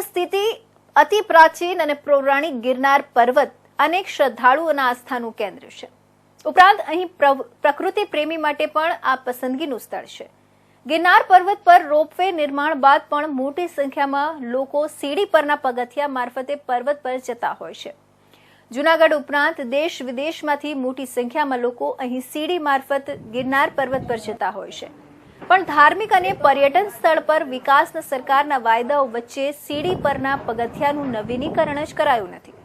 સ્થિતિ અતિ પ્રાચીન અને પૌરાણિક ગિરનાર પર્વત અનેક શ્રદ્ધાળુઓના આસ્થાનું કેન્દ્ર છે. ઉપરાંત અહીં પ્રકૃતિ પ્રેમી માટે પણ આ પસંદગીનું સ્થળ છે. ગિરનાર પર્વત પર રોપવે નિર્માણ બાદ પણ મોટી સંખ્યામાં લોકો સીડી પરના પગથિયા મારફતે પર્વત પર જતા હોય છે. જુનાગઢ ઉપરાંત દેશ વિદેશમાંથી મોટી સંખ્યામાં લોકો અહીં સીડી મારફત ગિરનાર પર્વત પર જતા હોય છે. પણ ધાર્મિક અને પર્યટન સ્થળ પર વિકાસના સરકારના વાયદાઓ વચ્ચે સીડી પરના પગથિયાનું નવીનીકરણ જ કરાયું નથી.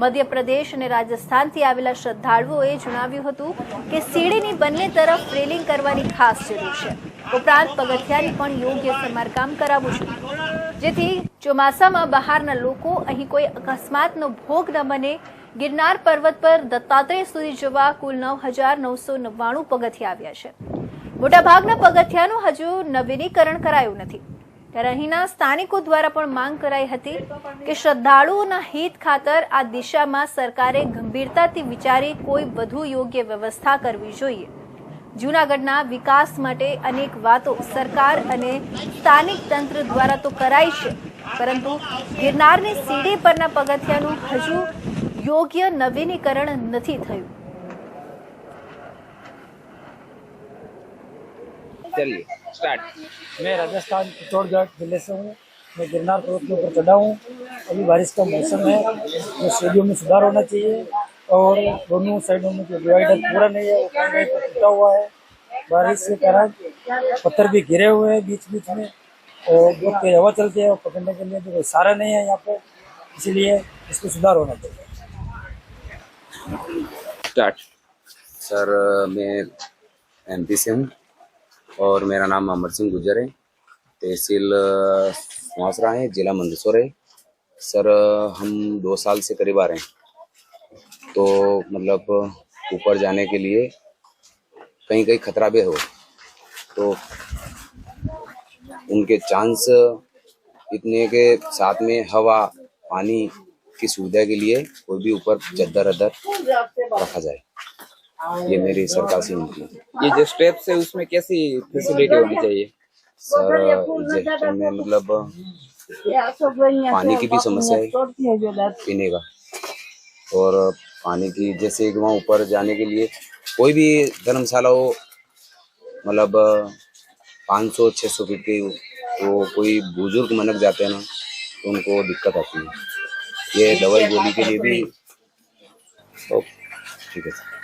મધ્યપ્રદેશ અને રાજસ્થાનથી આવેલા શ્રદ્ધાળુઓએ જણાવ્યું હતું કે સીડીની બંને તરફ રેલિંગ કરવાની ખાસ જરૂર છે. ઉપરાંત પગથિયાની પણ યોગ્ય સમારકામ કરાવવું જોઈએ. જેથી ચોમાસામાં બહારના લોકો અહીં કોઈ અકસ્માતનો ભોગ ન બને. ગિરનાર પર્વત પર દત્તાત્રેય સુધી જવા કુલ નવ હજાર નવસો નવ્વાણું પગથિયા આવ્યા છે. મોટાભાગના પગથિયાનું હજુ નવીનીકરણ કરાયું નથી. ત્યારે અહીંના સ્થાનિકો દ્વારા પણ માંગ કરાઈ હતી કે શ્રદ્ધાળુઓના હિત ખાતર આ દિશામાં સરકારે ગંભીરતાથી વિચારી કોઈ વધુ યોગ્ય વ્યવસ્થા કરવી જોઈએ. જૂનાગઢના વિકાસ માટે અનેક વાતો સરકાર અને સ્થાનિક તંત્ર દ્વારા તો કરાઈ છે, પરંતુ ગિરનારની સીડી પરના પગથિયાનું હજુ યોગ્ય નવીનીકરણ નથી થયું. चलिए स्टार्ट मैं राजस्थान चित्तौड़गढ़ ज़िले से हूँ। मैं गिरनार पर्वत के ऊपर चढ़ा हूँ। अभी बारिश का मौसम है तो सीढ़ियों में सुधार होना चाहिए और दोनों साइडों में जो डिवाइडर पूरा नहीं है वो कहीं पर टूटा हुआ है। बारिश के कारण पत्थर भी गिरे हुए हैं बीच बीच में और बहुत तेज हवा चलती है और पकड़ने के लिए भी कोई सहारा नहीं है यहाँ पे। इसीलिए इसको सुधार होना चाहिए। स्टार्ट सर मैं एमपी से हूँ। और मेरा नाम अमर सिंह गुजर है तहसील सुहासरा है जिला मंदसौर है सर हम दो साल से करीब आ रहे हैं तो मतलब ऊपर जाने के लिए कहीं कहीं खतरा भी हो तो उनके चांस इतने के साथ में हवा पानी की सुविधा के लिए कोई भी ऊपर चद्दर अदर रखा जाए ये मेरी सरकार से है ये जो स्टेप्स है उसमें कैसी फैसिलिटी होनी चाहिए? सर में मतलब पानी की भी समस्या है पीने का। और पानी की जैसे कि वहाँ ऊपर जाने के लिए कोई भी धर्मशाला हो मतलब पाँच सौ छः सौ फीट की तो कोई बुज़ुर्ग मनक जाते हैं ना तो उनको दिक्कत आती है। ये दवाई गोली के लिए भी तो ठीक है सर